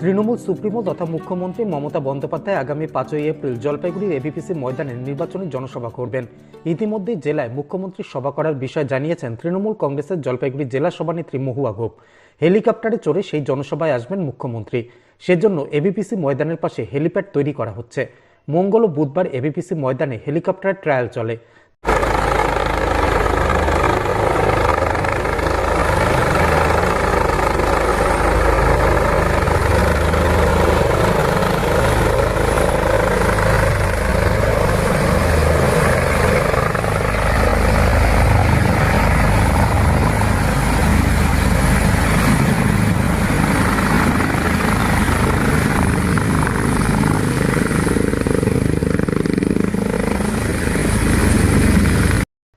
Trinamool supremo তথা মুখ্যমন্ত্রী মমতা বন্দ্যোপাধ্যায় আগামী পাঁচই এপ্রিল জলপাইগুড়ির এবিপিসি ময়দানে নির্বাচনী জনসভা করবেন। ইতিমধ্যে জেলায় মুখ্যমন্ত্রী সভা করার বিষয় জানিয়েছেন তৃণমূল কংগ্রেসের জলপাইগুড়ি জেলা সভানেত্রী মহুয়া ঘোপ হেলিকপ্টারে চড়ে সেই জনসভায় আসবেন মুখ্যমন্ত্রী। সেজন্য এবিপিসি ময়দানের পাশে হেলিপ্যাড তৈরি করা হচ্ছে। মঙ্গল ও বুধবার এবিপিসি ময়দানে হেলিকপ্টার ট্রায়াল চলে।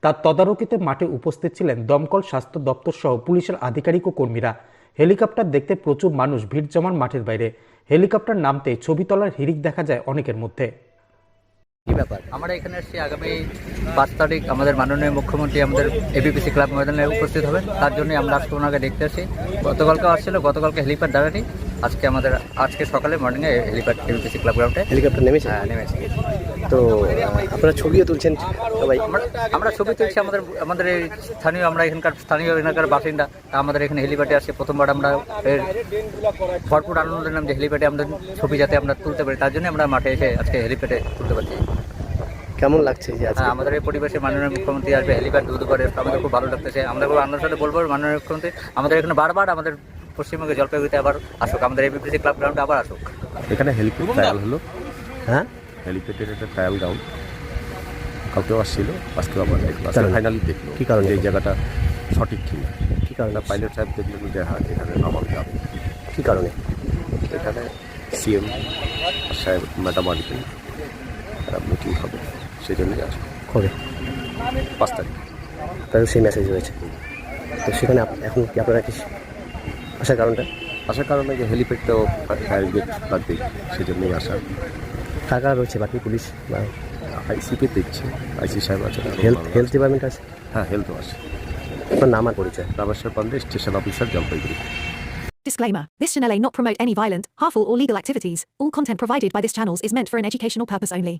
তার তদারকিতে মাঠে উপস্থিত ছিলেন দমকল স্বাস্থ্য দপ্তর সহ পুলিশের আধিকারিক ও কর্মীরা। হেলিকপ্টার দেখতে প্রচুর মানুষ ভিড় জমান মাঠের বাইরে। হেলিকপ্টার নামতে ছবি তোলার হিরিক দেখা যায় অনেকের মধ্যে। কি ব্যাপার? আমরা এখানে এসেছি আগামী পাঁচ তারিখ আমাদের মাননীয় মুখ্যমন্ত্রী আমাদের এবিপিসি ক্লাব ময়দানে উপস্থিত হবেন। তার জন্য আমরা আজকে ওনাকে দেখতে আসি। গতকালকে আসছিল, গতকালকে হেলিপ্যাড দাঁড়ানি আজকে আমাদের আজকে সকালে মর্নিংয়ে হেলিপ্যাড এবিপিসি ক্লাব গ্রাউন্ডে হেলিকপ্টার নেমেছে? হ্যাঁ নেমেছি। তো আপনারা ছবিও তুলছেন সবাই? আমরা ছবি তুলছি আমাদের আমাদের এই স্থানীয় আমরা এখানকার স্থানীয় এলাকার বাসিন্দা তা আমাদের এখানে হেলিপ্যাডে আসে। প্রথমবার আমরা এর ভরপুর আনন্দ নিলাম যে হেলিপ্যাডে আমরা ছবি যাতে আমরা তুলতে পারি তার জন্য আমরা মাঠে এসে আজকে হেলিপ্যাডে তুলতে পারছি। কেমন লাগছে যে আজকে? হ্যাঁ, আমাদের এই পরিবেশে মাননীয় মুখ্যমন্ত্রী আসবে হেলিপ্যাড দুধ করে আমাদের খুব ভালো লাগতেছে। আমরা খুব আনন্দের সাথে বলব মাননীয় মুখ্যমন্ত্রী আমাদের এখানে বারবার আমাদের পশ্চিমবঙ্গে জলপাইগুড়িতে আবার আসুক আমাদের এবিপিসি ক্লাব গ্রাউন্ডে আবার আসুক। এখানে হেলিপ্যাড ট্রায়াল হলো। হ্যাঁ? হেলিপ্যাডের একটা ট্রায়াল গ্রাউন্ড কাউকেও আসছিল আজকে আবার দেখল? ফাইনালি দেখল কী কারণে? এই জায়গাটা সঠিক কিনা। কি কারণে? পাইলট সাহেব দেখলেন যে হ্যাঁ এখানে নামানো যাবে কি কারণে? এখানে সিএম সাহেব ম্যাডাম আসবেন মিটিং হবে। সেই জন্যই আসবে। কবে? পাঁচ তারিখ। তাদের সেই মেসেজ রয়েছে। তো সেখানে এখন কি আপনারা কি আসার কারণটা আসার কারণে যে হেলিপ্যাডটাও ফায়ার ব্রিগেড লাগবে সেই জন্যই আসা কার কারা রয়েছে বাকি পুলিশ বা আইসিপি দেখছে আইসি সাহেব আছে হেলথ হেলথ ডিপার্টমেন্ট আছে হ্যাঁ হেলথও আছে আপনার নাম আর পরিচয় Rameshwar Pandey station officer Jalpaiguri Disclaimer This channel may not promote any violent, harmful, or legal activities. All content provided by this channel is meant for an educational purpose only.